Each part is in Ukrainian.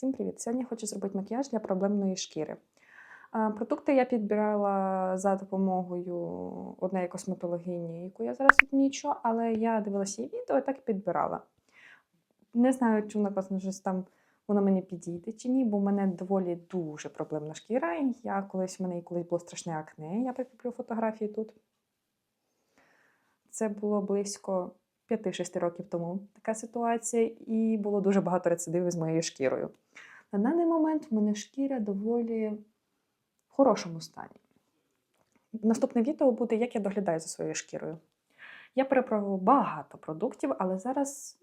Всім привіт! Сьогодні хочу зробити макіяж для проблемної шкіри. Продукти я підбирала за допомогою однієї косметологині, яку я зараз відмічу, але я дивилася її відео і так і підбирала. Не знаю, чи вона щось там воно мені підійде чи ні, бо в мене доволі дуже проблемна шкіра. Я колись в мене і колись було страшне акне. Я прикріплю фотографії тут. Це було близько 5-6 років тому така ситуація, і було дуже багато рецидивів з моєю шкірою. На даний момент в мене шкіра доволі в хорошому стані. Наступне відео буде, як я доглядаю за своєю шкірою. Я перепробувала багато продуктів, але зараз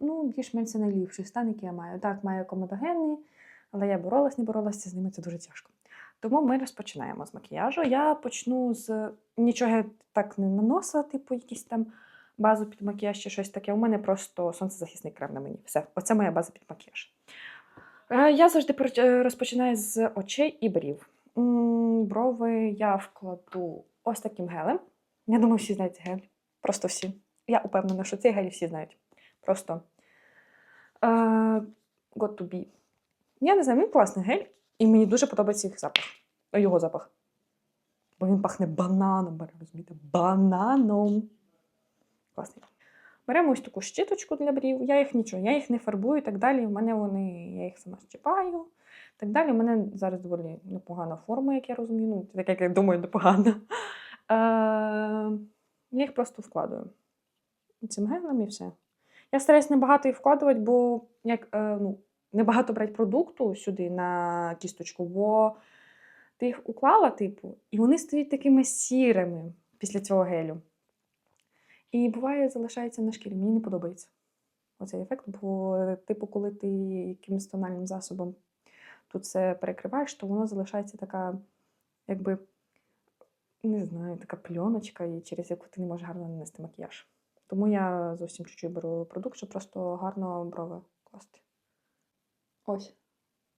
ну, більш-менш це найліпший стан, який я маю. Так, маю комедогенний, але я боролась, не боролася з ними, це дуже тяжко. Тому ми розпочинаємо з макіяжу. Я почну з нічого я так не наносила, типу, якісь там базу під макіяж чи щось таке. У мене просто сонцезахисний крем на мені. Все, оце моя база під макіяж. Е, Я завжди е, розпочинаю з очей і брів. Брови я вкладу ось таким гелем. Я думаю, всі знають цей гель. Просто всі. Я упевнена, що цей гель всі знають. Просто е, got to be. Я не знаю, він класний гель, і мені дуже подобається їх запах. Його запах. Бо він пахне бананом, розумієте? Бананом. Класний. Беремо ось таку щіточку для брів. Я їх нічого, я їх не фарбую і так далі. У мене вони, я їх сама щіпаю. Так далі. У мене зараз доволі непогана форма, як я розумію. Ну, як я думаю, непогана. Е, я їх просто вкладаю. Цим гелем і все. Я стараюсь небагато їх вкладувати, бо як, е, ну, небагато брати продукту сюди на кісточку, бо ти їх уклала, типу, і вони стають такими сірими після цього гелю. І буває, залишається на шкірі. Мені не подобається оцей ефект, бо, типу, коли ти якимось тональним засобом тут все перекриваєш, то воно залишається така, якби, не знаю, така пленочка, і через яку ти не можеш гарно нанести макіяж. Тому я зовсім чуть-чуть беру продукт, щоб просто гарно брови класти. Ось.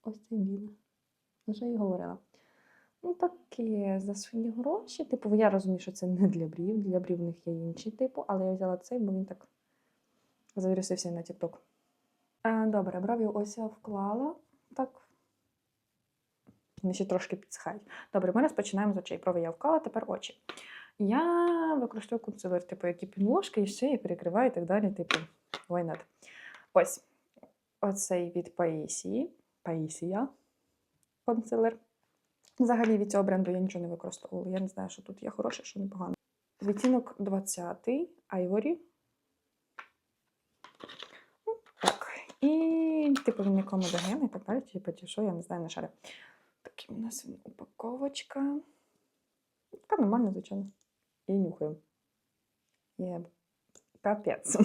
Ось цей білий. Вже і говорила. Ну, таке за свої гроші. Типу, я розумію, що це не для брів. Для брів в них є інші типу, але я взяла цей, бо він так завірусився на TikTok. Добре, брові ось я вклала. Так. Вони ще трошки підсихають. Добре, ми розпочинаємо з очей. Брови я вклала, тепер очі. Я використовую консилер, типу, які підложки, і ще і перекриваю і так далі. Типу, why not? Ось. Оцей від Паїсії. Паїсія консилер. Взагалі від цього бренду я нічого не використовувала. Я не знаю, що тут є хороше, що непогано. Відтінок 20-й Айворі. Ну, Так. І, типу, він нікому доген і так далі. Типу, що, я не знаю, не шарю. Такі у нас він упаковочка. Така нормальна, звичайно. І нюхаю. Є капець.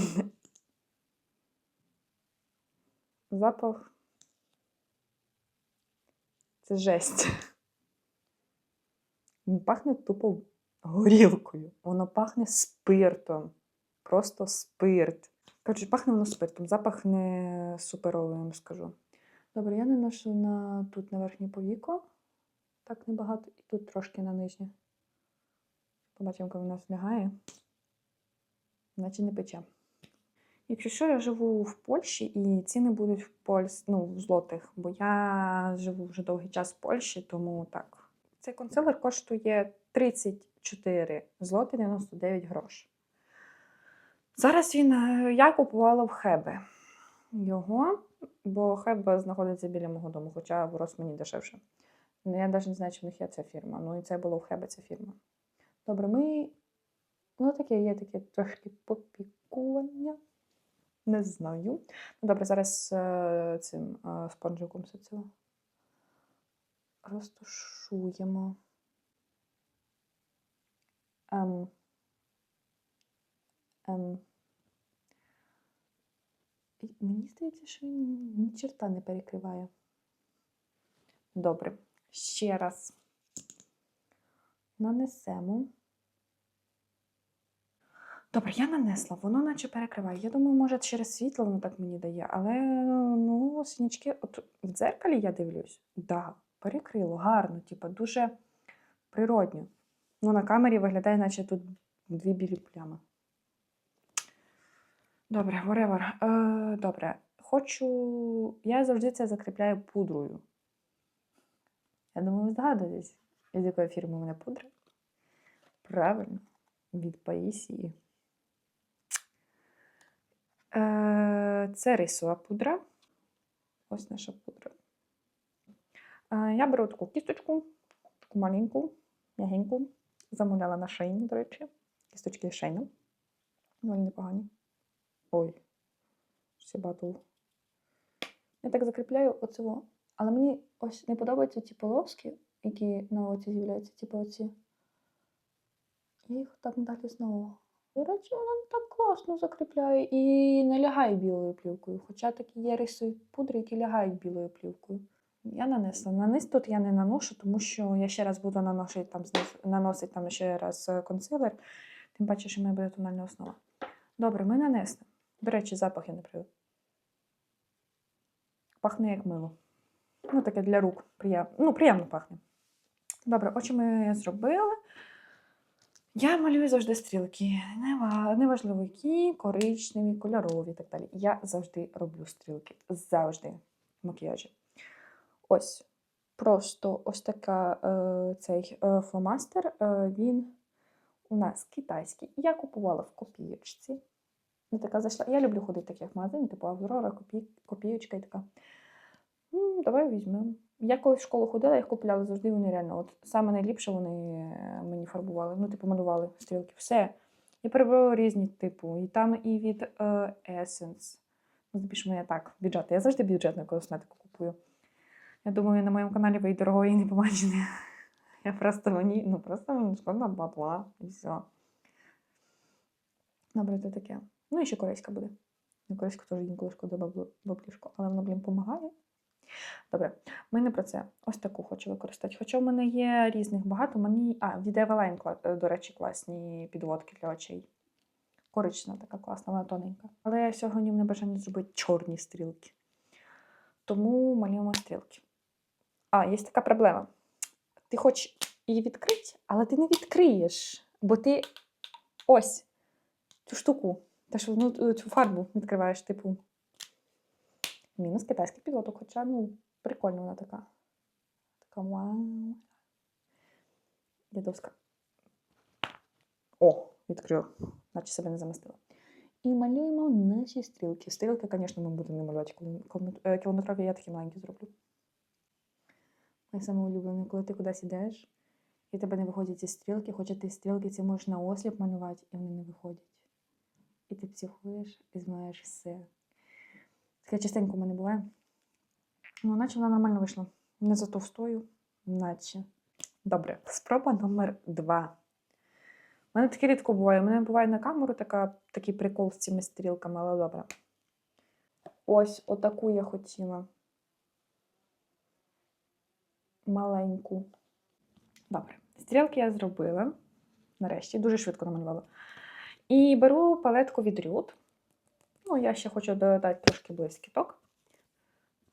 Запах. Це жесть. Пахне тупо горілкою. Воно пахне спиртом. Просто спирт. Коротше, пахне воно спиртом. Запах не суперовий, скажу. Добре, я наношу на тут на верхнє повіко. Так небагато. І тут трошки на нижнє. Побачимо, коли в нас лягає. Наче не пече. Якщо що, я живу в Польщі і ціни будуть в Польщі, ну, в злотих, бо я живу вже довгий час в Польщі, тому так. Цей консилер коштує 34 злоти 99 грош. Зараз він е, я купувала в Хебе його, бо Хебе знаходиться біля мого дому, хоча в Росмані дешевше. Ну, Я навіть не знаю, чи в них є ця фірма. Ну і це було в Хебе ця фірма. Добре, ми. Ну, таке є таке трошки попікування. Не знаю. Ну, добре, зараз е, цим е, спонжиком все це розташуємо. Ем, ем. Мені здається, що він ні черта не перекриває. Добре. Ще раз нанесемо. Добре, я нанесла, воно наче перекриває. Я думаю, може, через світло воно так мені дає, але ну, синячки, от в дзеркалі я дивлюсь, да, перекрило, гарно, типу, дуже природньо. Ну, на камері виглядає, наче тут дві білі плями. Добре, whatever. Е, добре. хочу. Я завжди це закріпляю пудрою. Я думаю, ви здогадуєтесь, від якої фірми у мене пудра? Правильно, від Паїсії. Е, Це рисова пудра. Ось наша пудра. Я беру таку кісточку, таку маленьку, м'ягеньку. Замовляла на шейні, до речі. Кісточки шейна. Вони непогані. Ой, ще батул. Я так закріпляю оцього. Але мені ось не подобаються ті полоски, які на оці з'являються, типу оці. Я їх так далі знову. До речі, вона так класно закріпляє і не лягає білою плівкою. Хоча такі є рисові пудри, які лягають білою плівкою. Я нанесла. На низ тут я не наношу, тому що я ще раз буду наносити там, наносити там ще раз е, консилер. Тим паче, що в мене буде тональна основа. Добре, ми нанесли. До речі, запах я не приведу. Пахне як мило. Ну, таке для рук. Приєм... Ну, приємно пахне. Добре, очі ми зробили. Я малюю завжди стрілки. Нева- Неважливо, які, коричневі, кольорові і так далі. Я завжди роблю стрілки. Завжди в макіяжі. Ось. Просто ось така е, цей е, фломастер. Е, він у нас китайський. Я купувала в копієчці. Я така зайшла. Я люблю ходити в таких магазинах, типу Аврора, копій, копієчка і така. Ну, давай візьмемо. Я коли в школу ходила, їх купляла завжди вони реально. От саме найліпше вони мені фарбували. Ну, типу, малювали стрілки. Все. Я перебрала різні типу. І там і від е, Essence. Ну, здебільшого я так, бюджет. Я завжди бюджетну косметику купую. Я думаю, на моєму каналі ви і дорогого не побачите. Я просто мені, ну просто шкода бабла і все. Добре, це таке. Ну і ще корейська буде. На корейську теж інколи шкода баблішко, але воно, блін, допомагає. Добре, ми не про це. Ось таку хочу використати. Хоча в мене є різних багато. Мені. А, від Eveline, е, до речі, класні підводки для очей. Коричнева така класна, вона тоненька. Але сьогодні в мене бажання зробити чорні стрілки. Тому малюємо стрілки. А, є така проблема. Ти хочеш її відкрити, але ти не відкриєш, бо ти ось цю штуку, та що ну, цю фарбу відкриваєш, типу. Мінус китайський підводок, хоча, ну, прикольна вона така. Така вау. Дідовська. О, відкрила, наче себе не замістила. І малюємо наші стрілки. Стрілки, звісно, ми будемо малювати е, кілометрові, я такі маленькі зроблю. Моє саме улюблене, коли ти кудись йдеш, і тебе не виходять ці стрілки, хоча ти стрілки ці можеш на осліп малювати, і вони не виходять. І ти психуєш і знаєш все. Таке частенько в мене буває. Ну, наче вона нормально вийшла. Не за товстою, наче. Добре, спроба номер два. У мене таке рідко буває. У мене буває на камеру така, такий прикол з цими стрілками, але добре. Ось отаку я хотіла. Маленьку. Добре. Стрілки я зробила. Нарешті, дуже швидко намалювала. І беру палетку від Рюд. Ну, я ще хочу додати трошки блискіток.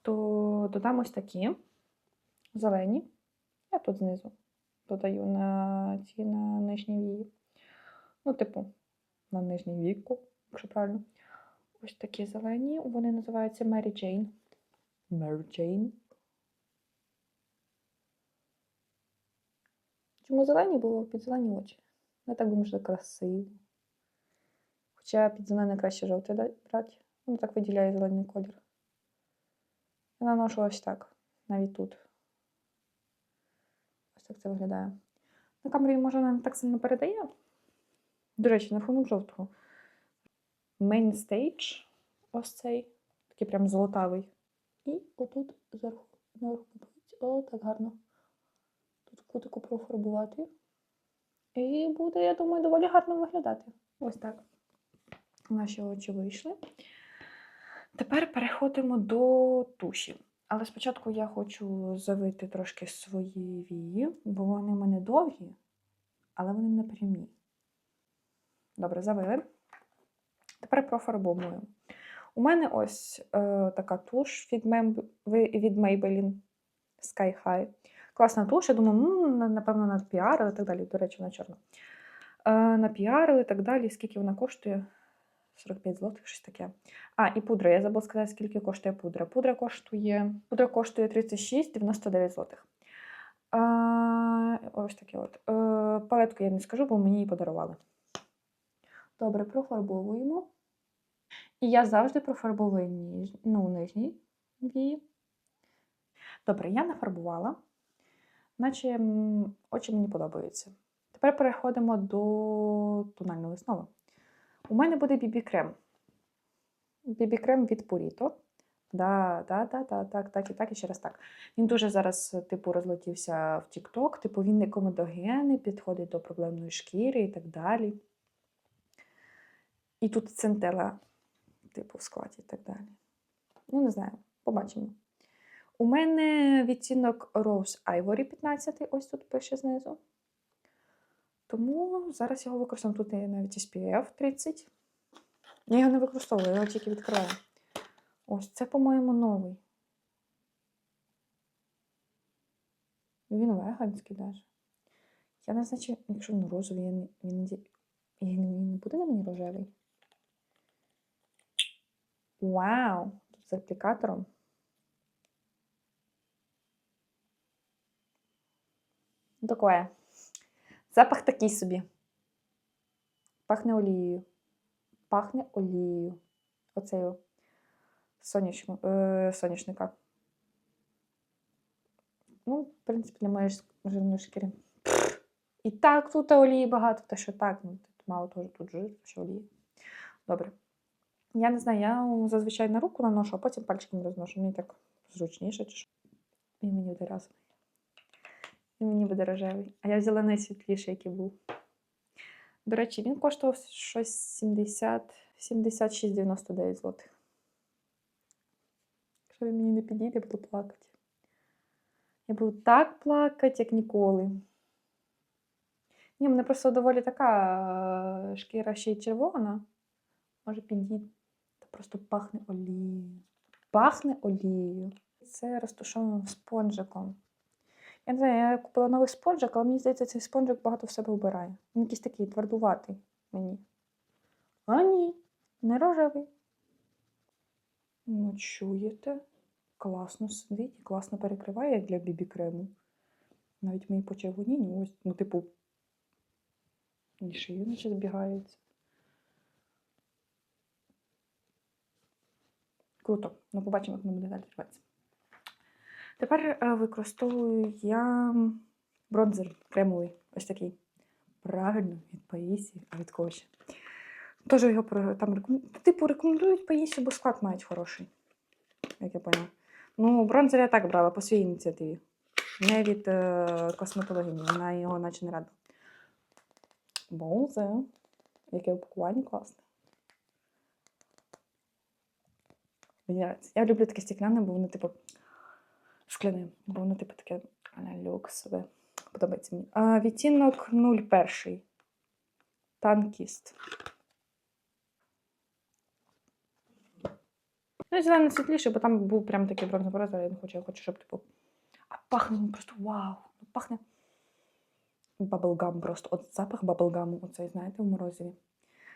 То додам ось такі зелені. Я тут знизу додаю на ці на нижні вії. Ну, типу, на нижній віку, якщо правильно. Ось такі зелені. Вони називаються Mary Jane. Mary Jane. Чому зелені? Бо під зелені очі. Я так що це красиво. Хоча під зелене краще жовтий брати. Воно так виділяє зелений колір. Я наношу ось так, навіть тут. Ось так це виглядає. На камері, може, не так сильно передає. До речі, на фону жовтого. Main stage, ось цей, такий прям золотавий. І отут зверху, зверху о, так гарно. Кутику профарбувати. І буде, я думаю, доволі гарно виглядати. Ось так. Наші очі вийшли. Тепер переходимо до туші. Але спочатку я хочу завити трошки свої вії, бо вони в мене довгі, але вони не прямі. Добре, завили. Тепер профарбовуємо. У мене ось е, така туш від Maybelline Sky High. Класна туш, я думаю, ну, на- напевно, напіарили і так далі. До речі, вона чорна. Е, напіарили і так далі. Скільки вона коштує? 45 злотих, щось таке. А, і пудра. Я забула сказати, скільки коштує пудра. Пудра коштує, пудра коштує 36,99 злотих. А, ось таке от. Е, палетку я не скажу, бо мені її подарували. Добре, профарбовуємо. І я завжди профарбовую ніж... ну, нижні вії. Добре, я нафарбувала, наче очі мені подобаються. Тепер переходимо до тональної основи. У мене буде бібі-крем. Бібі-крем від Purito. Да, да, да, да, так, так і так, і ще раз так. Він дуже зараз, типу, розлетівся в TikTok, типу, він не комедогенний, підходить до проблемної шкіри і так далі. І тут центела, типу, в складі і так далі. Ну, не знаю, побачимо. У мене відтінок Rose Ivory 15, ось тут пише знизу. Тому зараз його використовую. Тут є навіть SPF 30. Я його не використовую, я його тільки відкриваю. Ось це, по-моєму, новий. Він веганський навіть. Я не знаю, чи- якщо він розовий, він, він, він не буде на мені рожевий. Вау! Тут з аплікатором. Такое. Запах такий собі. Пахне олією. Пахне олією. Оцею сонячну, е, соняшника. Ну, в принципі, для моєї жирної шкіри. І так тут олії багато, та що так, ну тут мало теж тут жир, що олії. Добре. Я не знаю, я зазвичай на руку наношу, а потім пальчиком розношу. Мені так зручніше, чи що. Він мені разом. Він мені буде рожевий. А я взяла найсвітліший, який був. До речі, він коштував щось 70, 76,99 злотих. Якщо він мені не підійде, буду плакати. Я буду так плакати, як ніколи. Ні, мене просто доволі така е, шкіра ще й червона. Може підійде. Та просто пахне олією. Пахне олією. Це розташовано спонжиком. Я не знаю, я купила новий спонжик, але мені здається, цей спонжик багато в себе вбирає. Він якийсь такий твердуватий мені. А ні, не рожевий. Ну, чуєте? Класно сидить і класно перекриває, як для бібі-крему. Навіть мої почервоніння, ось, ну, типу, і шию наче збігається. Круто. Ну, побачимо, як воно буде далі триватися. Тепер е, використовую я бронзер кремовий, ось такий. Правильно, від Паїсі, а від кого. Теж його там типу рекомендують Паїсі, бо склад мають хороший, як я поняла. Ну, бронзер я так брала по своїй ініціативі. Не від е, косметологині, вона його наче не рада. Бонзе. Яке упакування класне. Мені. Я люблю таке стекляне, бо воно, типу, скляне, бо воно, типу, таке люксове. Подобається мені. А, відтінок 01. Танкіст. Ну, зелений світліший, бо там був прям такий бронзовий розмір, я не хочу, я хочу, щоб, типу. А пахне він просто вау! Ну, Пахне баблгам просто. От запах баблгаму, оцей, знаєте, в морозиві.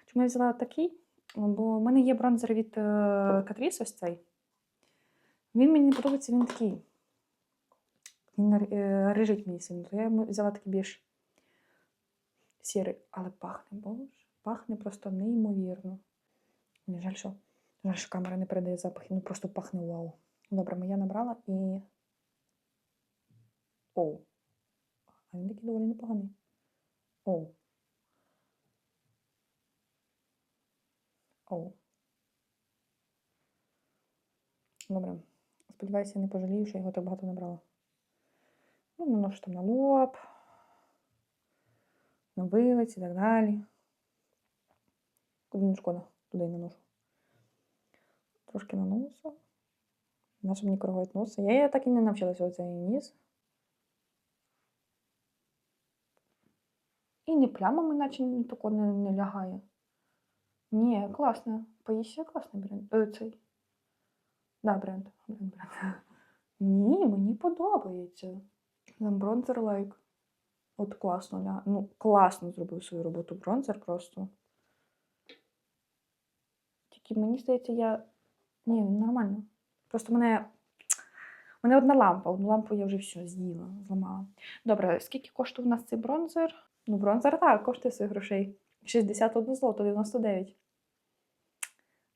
Чому я взяла такий? Бо в мене є бронзер від е, Catrice ось цей. Він мені не подобається, він такий. Він е, рижить мені сильно. То я йому взяла такий більш сірий, але пахне, боже, пахне просто неймовірно. Мені жаль, що, жаль, що камера не передає запахи, ну просто пахне вау. Добре, моя набрала і. Оу. А він такий доволі непоганий. Оу. Оу. Добре. Сподіваюся, не пожалію, що його так багато набрала. Ну, наношу там на лоб, на вилиць і так далі. Куди не шкода, туди й наношу. Трошки на носу. Наша мені круговить носа. Я, я так і не навчилася оцей ніс. І не плямами, наче тако не, не лягає. Ні, класно. Поїсться класний бренд. Е, цей. Да, бренд. бренд, бренд. Ні, мені подобається. Там бронзер лайк. От класно, ля- ну, класно зробив свою роботу бронзер просто. Такий, мені здається, я. Ні, нормально. Просто мене. У мене одна лампа. Одну лампу я вже все з'їла, зламала. Добре, скільки коштує у нас цей бронзер? Ну, бронзер так, коштує своїх грошей. 61 злото, 99.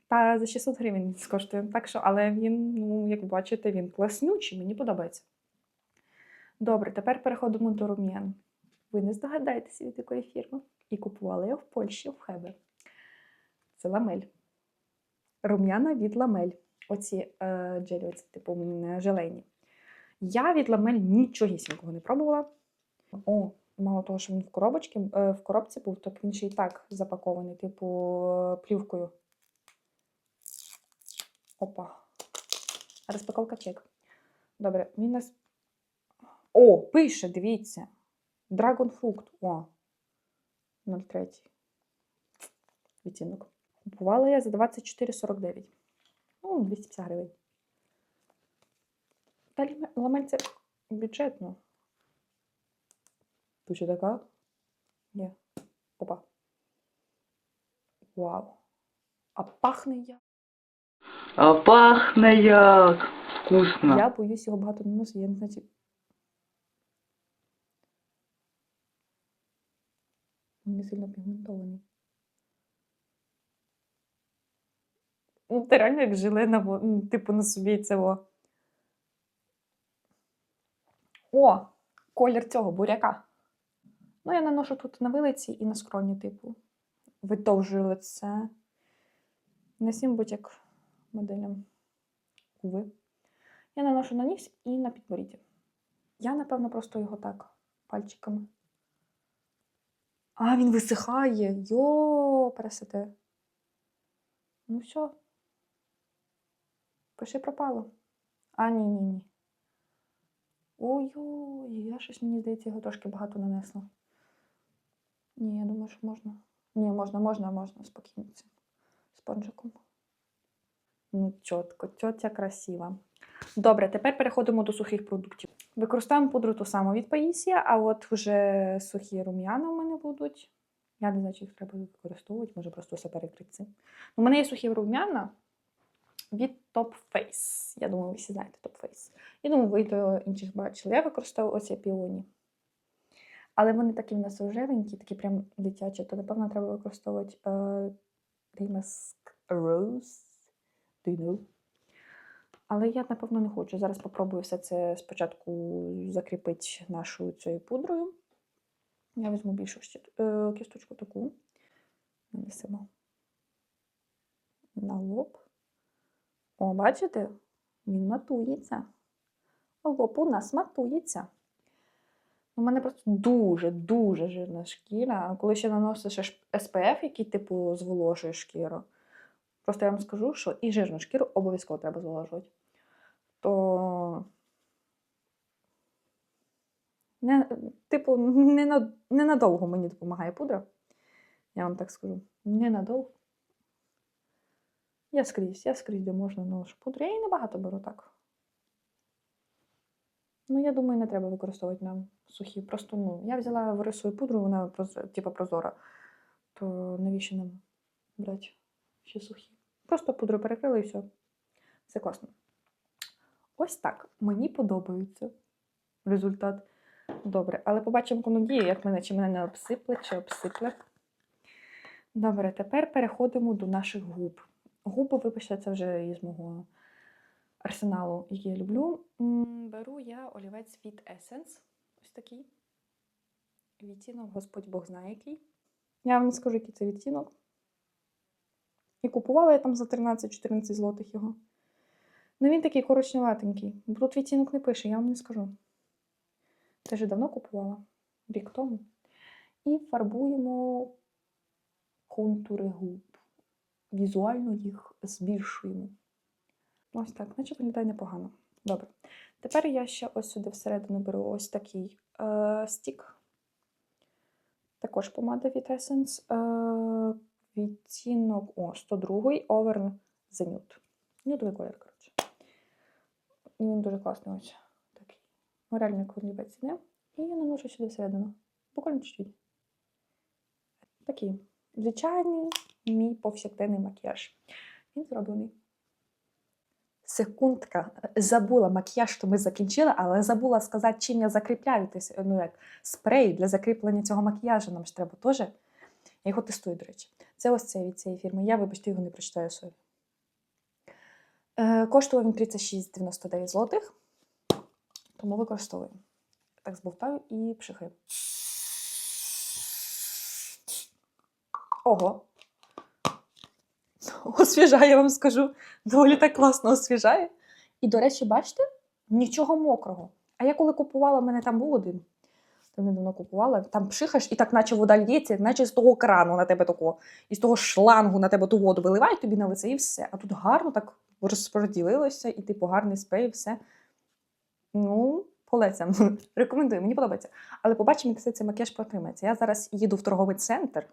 Та за 600 гривень коштує. Так що, але він, ну, як бачите, він класнючий, мені подобається. Добре, тепер переходимо до рум'ян. Ви не здогадаєтеся від якої фірми. І купувала я в Польщі в Хебе. Це ламель. Рум'яна від ламель. Оці е, джелі, оці, типу м, желейні. Я від ламель нічогісінького не пробувала. О, мало того, що він в коробочці, е, в коробці був, так він ще й так запакований, типу, е, плівкою. Опа. Розпаковка чек. Добре, він нас. О, пише, дивіться. Dragon Fruit. О. 03. Відтінок. Купувала я за 24,49. Ну, 250 гривень. Та ліме- ламель це бюджетно. Тут ще така? Ні. Опа. Вау. А пахне як. А пахне як вкусно. Я боюсь його багато наносити, я не знаю. Він не сильно пігментований. Ну, ти реально як желе на, ну, типу, на собі цього. О, колір цього буряка. Ну, я наношу тут на вилиці і на скроні, типу. Видовжую лице. Не всім будь як моделям. Уви. Я наношу на ніс і на підборіддя. Я, напевно, просто його так пальчиками. А, він висихає. Йо, пересете. Ну все. Пиши пропало. А, ні, ні, ні. Ой-ой, я щось, мені здається, його трошки багато нанесла. Ні, я думаю, що можна. Ні, можна, можна, можна спокійно спонжиком. Ну, чітко, тьотя красива. Добре, тепер переходимо до сухих продуктів. Використовуємо пудру ту саму від Паїсія, а от вже сухі рум'яна у мене будуть. Я не знаю, чи їх треба використовувати, може просто все перекрити. У мене є сухі рум'яна від Top Face. Я думаю, ви всі знаєте Top Face. Я думаю, ви до інших бачили. Я використовую оці піоні. Але вони такі в нас рожевенькі, такі прям дитячі, то напевно треба використовувати е, Damask Rose. Do? Але я, напевно, не хочу. Зараз попробую все це спочатку закріпити нашою цією пудрою. Я візьму більшу е, кісточку таку. Нанесемо на лоб. О, бачите? Він матується. Лоб у нас матується. У мене просто дуже-дуже жирна шкіра. Коли ще наносиш SPF, який, типу, зволожує шкіру, просто я вам скажу, що і жирну шкіру обов'язково треба зволожувати. То не, типу, не на, ненадовго мені допомагає пудра. Я вам так скажу. Ненадовго. Я скрізь, я скрізь, де можна ношу пудру. Я її небагато беру так. Ну, я думаю, не треба використовувати нам сухі. Просто ну, я взяла вирисую пудру, вона типу прозора. То навіщо нам брати ще сухі? Просто пудру перекрили і все. Все класно. Ось так. Мені подобається результат. Добре, але побачимо по надії, як мене, чи мене не обсипле, чи обсипле. Добре, тепер переходимо до наших губ. Губи, вибачте, це вже із мого арсеналу, який я люблю. Беру я олівець від Essence. Ось такий. Відтінок, Господь Бог знає який. Я вам не скажу, який це відтінок. І купувала я там за 13-14 злотих його. Ну він такий коричневатенький. Тут відтінок не пише, я вам не скажу. Вже давно купувала, рік тому. І фарбуємо контури губ. Візуально їх збільшуємо. Ось так, наче виглядає непогано. Добре. Тепер я ще ось сюди всередину беру ось такий е, стік. Також помада від Essence. Е, відтінок о, 102 Over the Nude. Нюдовий колір, коротше. І він дуже класний ось такий. Ну, реально колівець іде. І я наношу сюди всередину. Буквально чуть-чуть. Такий звичайний мій повсякденний макіяж. Він зроблений. Секундка, забула макіяж, що ми закінчили, але забула сказати, чим я закріпляю ну, як, спрей для закріплення цього макіяжу. Нам ж треба теж. Я його тестую, до речі. Це ось цей від цієї фірми. Я, вибачте, його не прочитаю собі. Е, коштував він 36,99 злотих, тому використовую. Так збовтаю і пшихаю. Ого. Освіжає, я вам скажу. Доволі так класно освіжає. І, до речі, бачите, нічого мокрого. А я коли купувала, в мене там був один. Там недавно купувала, там пшихаєш, і так, наче вода лється, наче з того крану на тебе такого, і з того шлангу на тебе ту воду виливають тобі на лице і все. А тут гарно так розподілилося, і типу гарний спрей, і все. Ну, по лецям. Рекомендую, мені подобається. Але побачимо, як цей макіяж протримається. Я зараз їду в торговий центр,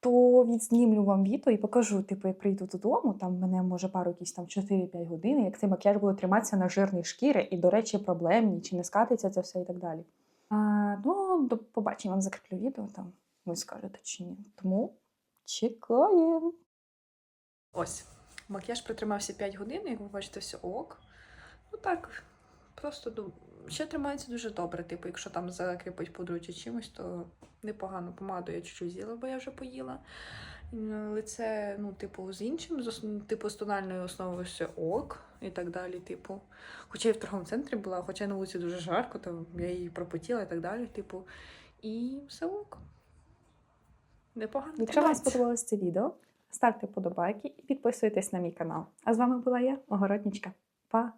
то відзнімлю вам відео і покажу, типу, як прийду додому, там мене може пару якісь там 4-5 годин, як цей макіяж буде триматися на жирній шкірі, і, до речі, проблемні, чи не скатиться це все і так далі. А, ну, до побачення вам закріплю відео, там ви скажете чи ні. Тому чекаємо. Ось. Макіяж протримався 5 годин, як ви бачите, все ок. Ну так, просто ще тримається дуже добре. Типу, якщо там закріпить пудру чи чимось, то непогано помаду я чуть-чуть з'їла, бо я вже поїла. Лице, ну, типу, з іншим, з типу, з тональною основою все ок і так далі. Типу. Хоча я в торговому центрі була, хоча на вулиці дуже жарко, то я її пропотіла і так далі. Типу, і все ок. Непогано. Якщо вам сподобалось це відео, ставте подобайки і підписуйтесь на мій канал. А з вами була я, Огороднічка. Па!